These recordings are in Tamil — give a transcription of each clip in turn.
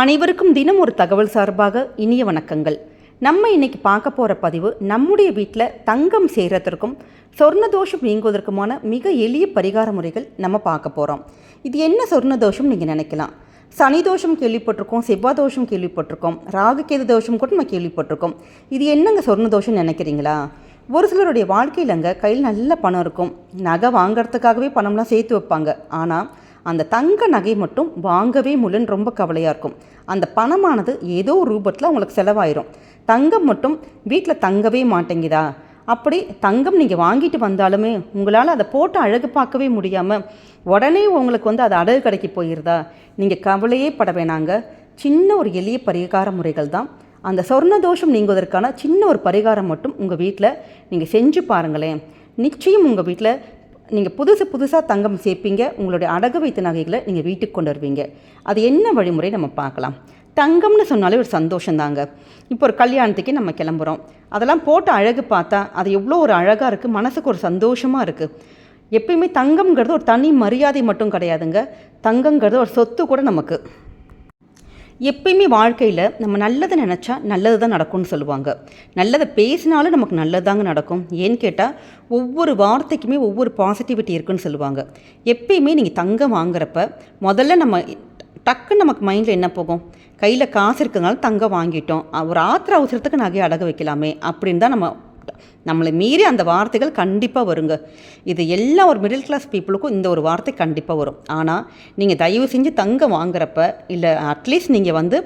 அனைவருக்கும் தினம் ஒரு தகவல் சார்பாக இனிய வணக்கங்கள். நம்ம இன்னைக்கு பார்க்க போகிற பதிவு நம்முடைய வீட்டில் தங்கம் சேரத்திற்கும் சொர்ண தோஷம் நீங்குவதற்குமான மிக எளிய பரிகார முறைகள் நம்ம பார்க்க போகிறோம் இது என்ன சொர்ண தோஷம் நீங்கள் நினைக்கலாம்? சனி தோஷம் கேள்விப்பட்டிருக்கோம் செவ்வாய் தோஷம் கேள்விப்பட்டிருக்கோம் ராகுகேது தோஷம் கூட நம்ம கேள்விப்பட்டிருக்கோம். இது என்னங்க சொர்ண தோஷம் நினைக்கிறீங்களா? ஒரு சிலருடைய வாழ்க்கையிலங்க கையில் நல்ல பணம் இருக்கும். நகை வாங்குறதுக்காகவே பணம்லாம் சேர்த்து வைப்பாங்க. ஆனால் அந்த தங்க நகை மட்டும் வாங்கவே முடியலன்னு ரொம்ப கவலையாக இருக்கும். அந்த பணமானது ஏதோ ரூபத்தில் அவங்களுக்கு செலவாயிரும். தங்கம் மட்டும் வீட்டில் தங்கவே மாட்டேங்குதா? அப்படி தங்கம் நீங்கள் வாங்கிட்டு வந்தாலுமே உங்களால் அதை போட்டு அழகு பார்க்கவே முடியாமல் உடனே உங்களுக்கு வந்து அது அழகு கடைக்கு போயிருதா? நீங்கள் கவலையே பட வேணாங்க. சின்ன ஒரு எளிய பரிகார முறைகள் தான். அந்த சொர்ண தோஷம் நீங்குவதற்கான சின்ன ஒரு பரிகாரம் மட்டும் உங்கள் வீட்டில் நீங்கள் செஞ்சு பாருங்களேன். நிச்சயம் உங்கள் வீட்டில் நீங்கள் புதுசு புதுசாக தங்கம் சேர்ப்பீங்க உங்களுடைய அடகு வைத்த நகைகளை நீங்கள் வீட்டுக்கு கொண்டு வருவீங்க. அது என்ன வழிமுறை நம்ம பார்க்கலாம். தங்கம்னு சொன்னாலே ஒரு சந்தோஷந்தாங்க. இப்போ ஒரு கல்யாணத்துக்கு நம்ம கிளம்புறோம். அதெல்லாம் போட்டு அழகு பார்த்தா அது எவ்வளோ ஒரு அழகாக இருக்குது மனசுக்கு ஒரு சந்தோஷமாக இருக்குது எப்பயுமே தங்கம்ங்கிறது ஒரு தனி மரியாதை மட்டும் கிடையாதுங்க. தங்கங்கிறது ஒரு சொத்து கூட நமக்கு. எப்பயுமே வாழ்க்கையில் நம்ம நல்லதை நினச்சா நல்லது தான் நடக்கும்னு சொல்லுவாங்க. நல்லதை பேசினாலும் நமக்கு நல்லது தாங்க நடக்கும். ஏன்னு கேட்டால் ஒவ்வொரு வார்த்தைக்குமே ஒவ்வொரு பாசிட்டிவிட்டி இருக்குன்னு சொல்லுவாங்க. எப்பயுமே நீங்கள் தங்கம் வாங்குறப்ப முதல்ல நம்ம டக்குன்னு நமக்கு மைண்டில் என்ன போகும்? கையில் காசு இருக்கிறதுனால தங்கம் வாங்கிட்டோம். ஒரு ஆத்திர அவசரத்துக்கு நகையை அடகு வைக்கலாமே அப்படின்னு தான் நம்ம நம்மளை மீறி அந்த வார்த்தைகள் கண்டிப்பாக வருங்க. இது எல்லா ஒரு மிடில் கிளாஸ் பீப்புளுக்கும் இந்த ஒரு வார்த்தை கண்டிப்பாக வரும். ஆனால் நீங்கள் தயவு செஞ்சு தங்கம் வாங்குறப்ப இல்லை அட்லீஸ்ட் நீங்கள் வந்து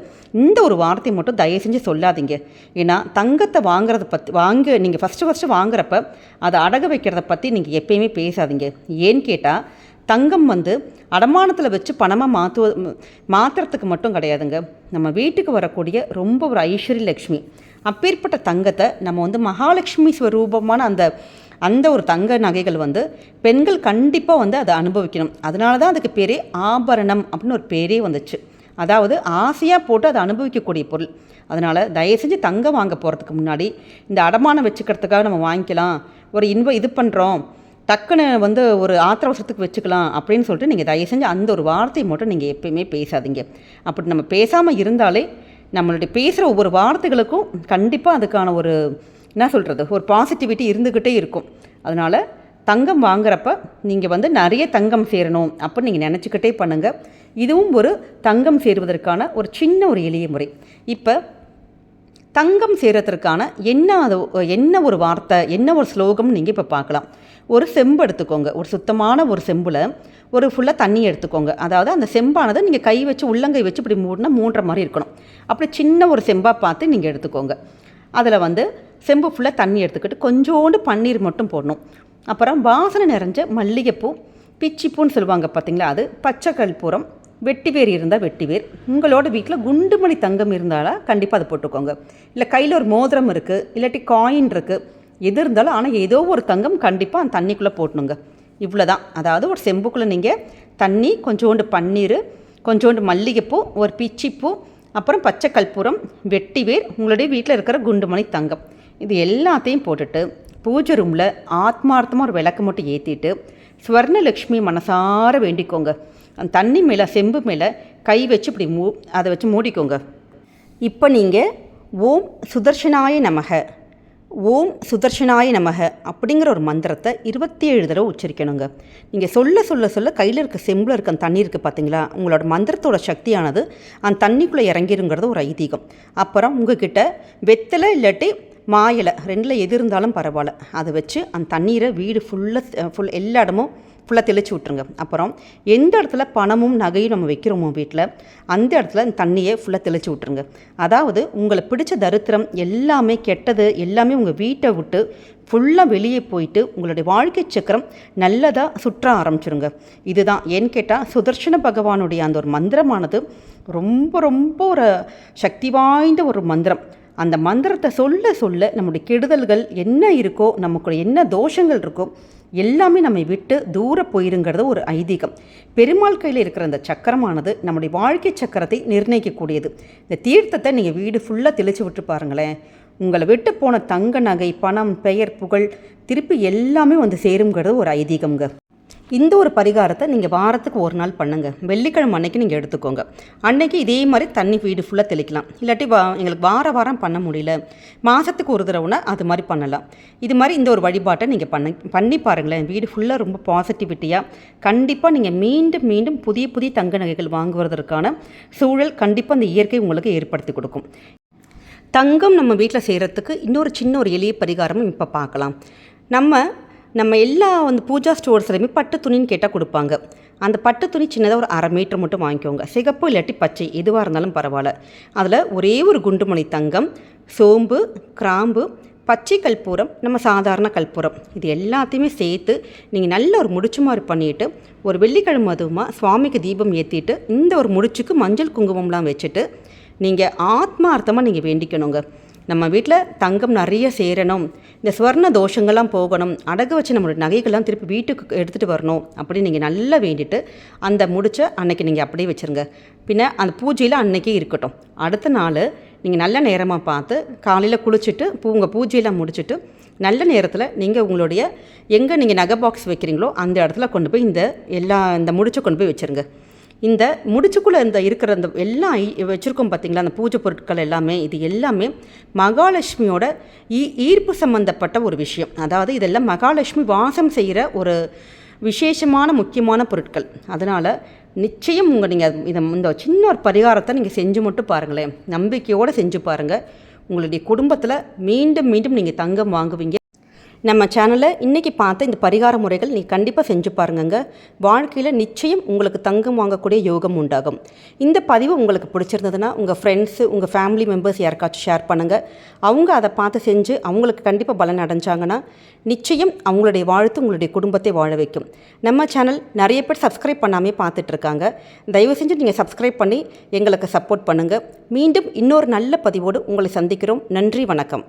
இந்த ஒரு வார்த்தை மட்டும் தயவு செஞ்சு சொல்லாதீங்க. ஏன்னா தங்கத்தை வாங்குறத பற்றி வாங்க நீங்கள் ஃபஸ்ட்டு ஃபஸ்ட்டு வாங்குறப்ப அதை அடகு வைக்கிறத பற்றி நீங்கள் எப்பயுமே பேசாதீங்க. ஏன்னு கேட்டால் தங்கம் வந்து அடமானத்தில் வச்சு பணமாக மாற்றுவ மாற்றுறதுக்கு மட்டும் கிடையாதுங்க. நம்ம வீட்டுக்கு வரக்கூடிய ரொம்ப ஒரு ஐஸ்வர்ய லக்ஷ்மி அப்பேற்பட்ட தங்கத்தை நம்ம வந்து மகாலட்சுமி ஸ்வரூபமான அந்த அந்த ஒரு தங்க நகைகள் வந்து பெண்கள் கண்டிப்பாக வந்து அதை அனுபவிக்கணும். அதனால தான் அதுக்கு பேரே ஆபரணம் அப்படின்னு ஒரு பேரே வந்துச்சு. அதாவது ஆசையாக போட்டு அதை அனுபவிக்கக்கூடிய பொருள். அதனால் தயவு செஞ்சு தங்கம் வாங்க போகிறதுக்கு முன்னாடி இந்த அடமானம் வச்சுக்கிறதுக்காக நம்ம வாங்கிக்கலாம். ஒரு இன்ப இது பண்ணுறோம் டக்குன்னு வந்து ஒரு ஆத்திர அவசரத்துக்கு வச்சுக்கலாம் அப்படின்னு சொல்லிட்டு நீங்கள் தயவு செஞ்சு அந்த ஒரு வார்த்தையை மட்டும் நீங்கள் எப்பயுமே பேசாதீங்க. அப்படி நம்ம பேசாமல் இருந்தாலே நம்மளுடைய பேசுகிற ஒவ்வொரு வார்த்தைகளுக்கும் கண்டிப்பாக அதுக்கான ஒரு என்ன சொல்கிறது ஒரு பாசிட்டிவிட்டி இருந்துக்கிட்டே இருக்கும். அதனால் தங்கம் வாங்குறப்ப நீங்கள் வந்து நிறைய தங்கம் சேரணும் அப்படின்னு நீங்கள் நினச்சிக்கிட்டே பண்ணுங்கள் இதுவும் ஒரு தங்கம் சேருவதற்கான ஒரு சின்ன ஒரு எளிய முறை. இப்போ தங்கம் சேரத்திற்கான என்ன அது என்ன ஒரு வார்த்தை என்ன ஒரு ஸ்லோகம்னு நீங்கள் இப்போ பார்க்கலாம். ஒரு செம்பு எடுத்துக்கோங்க. ஒரு சுத்தமான ஒரு செம்பில் ஒரு ஃபுல்லாக தண்ணி எடுத்துக்கோங்க. அதாவது அந்த செம்பானது நீங்கள் கை வச்சு உள்ளங்கை வச்சு இப்படி மூடினா மூன்ற மாதிரி இருக்கணும். அப்படி சின்ன ஒரு செம்பாக பார்த்து நீங்கள் எடுத்துக்கோங்க. அதில் வந்து செம்பு ஃபுல்லாக தண்ணி எடுத்துக்கிட்டு கொஞ்சோண்டு பன்னீர் மட்டும் போடணும். அப்புறம் வாசனை நிறைஞ்ச மல்லிகைப்பூ பிச்சிப்பூன்னு சொல்லுவாங்க பார்த்தீங்களா அது பச்சை கற்பூரம் வெட்டி வேர் இருந்தால் வெட்டி வேர் உங்களோட வீட்டில் குண்டுமணி தங்கம் இருந்தாலும் கண்டிப்பாக அதை போட்டுக்கோங்க. இல்லை கையில் ஒரு மோதிரம் இருக்குது இல்லாட்டி காயின் இருக்குது எது இருந்தாலும் ஆனால் ஏதோ ஒரு தங்கம் கண்டிப்பாக அந்த தண்ணிக்குள்ளே போட்டணுங்க. இவ்வளோ தான் அதாவது ஒரு செம்புக்குள்ளே நீங்கள் தண்ணி கொஞ்சோண்டு பன்னீர் கொஞ்சோண்டு மல்லிகைப்பூ ஒரு பிச்சிப்பூ அப்புறம் பச்சை கற்பூரம் வெட்டிவேர் உங்களுடைய வீட்டில் இருக்கிற குண்டுமணி தங்கம். இது எல்லாத்தையும் போட்டுட்டு பூஜை ரூமில் ஆத்மார்த்தமாக ஒரு விளக்கு மட்டும் ஏற்றிட்டு ஸ்வர்ணலக்ஷ்மி மனசார வேண்டிக்கோங்க. அந்த தண்ணி மேலே செம்பு மேலே கை வச்சு இப்படி மூ அதை வச்சு மூடிக்கோங்க. இப்போ நீங்கள் ஓம் சுதர்ஷனாய நமக ஓம் சுதர்ஷனாய நமக அப்படிங்கிற ஒரு மந்திரத்தை இருபத்தி ஏழு தடவை உச்சரிக்கணுங்க. நீங்கள் சொல்ல சொல்ல சொல்ல கையில் இருக்க செம்பில் இருக்க அந்த தண்ணி இருக்குது பார்த்தீங்களா உங்களோட மந்திரத்தோட சக்தியானது அந்த தண்ணிக்குள்ளே இறங்கிருங்கிறது ஒரு ஐதீகம். அப்புறம் உங்ககிட்ட வெத்தலை இல்லாட்டி மாயலை ரெண்டில் எது இருந்தாலும் பரவாயில்ல. அதை வச்சு அந்த தண்ணீரை வீடு ஃபுல்லாக ஃபுல் எல்லா இடமும் ஃபுல்லாக தெளித்து விட்ருங்க அப்புறம் எந்த இடத்துல பணமும் நகையும் நம்ம வைக்கிறோமோ வீட்டில் அந்த இடத்துல இந்த தண்ணியை ஃபுல்லாக தெளித்து விட்ருங்க அதாவது உங்களை பிடிச்ச தரித்திரம் எல்லாமே கெட்டது எல்லாமே உங்கள் வீட்டை விட்டு ஃபுல்லாக வெளியே போயிட்டு உங்களுடைய வாழ்க்கை சக்கரம் நல்லதாக சுற்ற ஆரம்பிச்சிருங்க. இதுதான். ஏன்னு கேட்டால் சுதர்ஷன பகவானுடைய அந்த ஒரு மந்திரமானது ரொம்ப ரொம்ப ஒரு சக்தி வாய்ந்த ஒரு மந்திரம். அந்த மந்திரத்தை சொல்ல சொல்ல நம்முடைய கெடுதல்கள் என்ன இருக்கோ நமக்கு என்ன தோஷங்கள் இருக்கோ எல்லாமே நம்மை விட்டு தூர போயிருங்கிறது ஒரு ஐதீகம். பெருமாள் கையில் இருக்கிற அந்த சக்கரமானது நம்முடைய வாழ்க்கை சக்கரத்தை நிர்ணயிக்கக்கூடியது. இந்த தீர்த்தத்தை நீங்கள் வீடு ஃபுல்லாக தெளிச்சு விட்டு பாருங்களேன். உங்களை விட்டு போன தங்க நகை பணம் பெயர் புகழ் திருப்பி எல்லாமே வந்து சேருங்கிறது ஒரு ஐதீகம்ங்க. இந்த ஒரு பரிகாரத்தை நீங்கள் வாரத்துக்கு ஒரு நாள் பண்ணுங்கள் வெள்ளிக்கிழமை அன்னைக்கு நீங்கள் எடுத்துக்கோங்க. அன்னைக்கு இதே மாதிரி தண்ணி வீடு ஃபுல்லாக தெளிக்கலாம். இல்லாட்டி வா எங்களுக்கு வார வாரம் பண்ண முடியல. மாதத்துக்கு ஒரு தடவைனா அது மாதிரி பண்ணலாம். இது மாதிரி இந்த ஒரு வழிபாட்டை நீங்கள் பண்ண பண்ணி பாருங்களேன். வீடு ஃபுல்லாக ரொம்ப பாசிட்டிவிட்டியாக கண்டிப்பாக நீங்கள் மீண்டும் மீண்டும் புதிய புதிய தங்க நகைகள் வாங்குவதற்கான சூழல் கண்டிப்பாக அந்த இயற்கை உங்களுக்கு ஏற்படுத்தி கொடுக்கும். தங்கம் நம்ம வீட்டில் செய்கிறதுக்கு இன்னொரு சின்ன ஒரு எளிய பரிகாரமும் இப்போ பார்க்கலாம். நம்ம நம்ம எல்லா வந்து பூஜா ஸ்டோர்ஸ்லையுமே பட்டு துணின்னு கேட்டால் கொடுப்பாங்க. அந்த பட்டு துணி சின்னதாக ஒரு அரை மீட்டர் மட்டும் வாங்கிக்கோங்க. சிகப்பு இல்லாட்டி பச்சை எதுவாக இருந்தாலும் பரவாயில்ல. அதில் ஒரே ஒரு குண்டுமணி தங்கம் சோம்பு கிராம்பு பச்சை கற்பூரம் நம்ம சாதாரண கற்பூரம். இது எல்லாத்தையுமே சேர்த்து நீங்கள் நல்ல ஒரு முடிச்சு மாதிரி பண்ணிவிட்டு ஒரு வெள்ளிக்கிழமை அதுவுமா சுவாமிக்கு தீபம் ஏற்றிட்டு இந்த ஒரு முடிச்சுக்கு மஞ்சள் குங்குமம்லாம் வச்சுட்டு நீங்கள் ஆத்மார்த்தமாக நீங்கள் வேண்டிக்கணுங்க. நம்ம வீட்டில் தங்கம் நிறைய சேரணும். இந்த ஸ்வர்ண தோஷங்கள்லாம் போகணும். அடகு வச்சு நம்மளோட நகைகள்லாம் திருப்பி வீட்டுக்கு எடுத்துகிட்டு வரணும் அப்படின்னு நீங்கள் நல்லா வேண்டிட்டு அந்த முடிச்ச அன்னைக்கு நீங்கள் அப்படியே வச்சுருங்க. பின்ன அந்த பூஜையில் அன்னைக்கே இருக்கட்டும். அடுத்த நாள் நீங்கள் நல்ல நேரமாக பார்த்து காலையில் குளிச்சுட்டு பூ உங்கள் பூஜையெல்லாம் முடிச்சுட்டு நல்ல நேரத்தில் நீங்கள் உங்களுடைய எங்கே நீங்கள் நகை பாக்ஸ் வைக்கிறீங்களோ அந்த இடத்துல கொண்டு போய் இந்த எல்லா இந்த முடிச்சை கொண்டு போய் வச்சுருங்க. இந்த முடிச்சுக்குள்ளே இந்த இருக்கிற அந்த எல்லாம் ஐ- வச்சுருக்கோம் பார்த்தீங்களா அந்த பூஜை பொருட்கள் எல்லாமே இது எல்லாமே மகாலட்சுமியோட ஈ ஈர்ப்பு சம்மந்தப்பட்ட ஒரு விஷயம். அதாவது இதெல்லாம் மகாலட்சுமி வாசம் செய்கிற ஒரு விசேஷமான முக்கியமான பொருட்கள். அதனால் நிச்சயம் உங்கள் நீங்கள் இதை இந்த சின்ன ஒரு பரிகாரத்தை நீங்கள் செஞ்சு மட்டும் பாருங்களேன். நம்பிக்கையோடு செஞ்சு பாருங்கள் உங்களுடைய குடும்பத்தில் மீண்டும் மீண்டும் நீங்கள் தங்கம் வாங்குவீங்க. நம்ம சேனலை இன்றைக்கி பார்த்த இந்த பரிகார முறைகள் நீ கண்டிப்பாக செஞ்சு பாருங்கங்க. வாழ்க்கையில் நிச்சயம் உங்களுக்கு தங்கம் வாங்கக்கூடிய யோகம் உண்டாகும். இந்த பதிவு உங்களுக்கு பிடிச்சிருந்ததுன்னா உங்கள் ஃப்ரெண்ட்ஸு உங்கள் ஃபேமிலி மெம்பர்ஸ் யாருக்காச்சும் ஷேர் பண்ணுங்கள் அவங்க அதை பார்த்து செஞ்சு அவங்களுக்கு கண்டிப்பாக பலன் அடைஞ்சாங்கன்னா நிச்சயம் அவங்களுடைய வாழ்த்து உங்களுடைய குடும்பத்தை வாழ வைக்கும். நம்ம சேனல் நிறைய பேர் சப்ஸ்கிரைப் பண்ணாமே பார்த்துட்ருக்காங்க தயவு செஞ்சு நீங்கள் சப்ஸ்கிரைப் பண்ணி எங்களுக்கு சப்போர்ட் பண்ணுங்கள் மீண்டும் இன்னொரு நல்ல பதிவோடு உங்களை சந்திக்கிறோம். நன்றி வணக்கம்.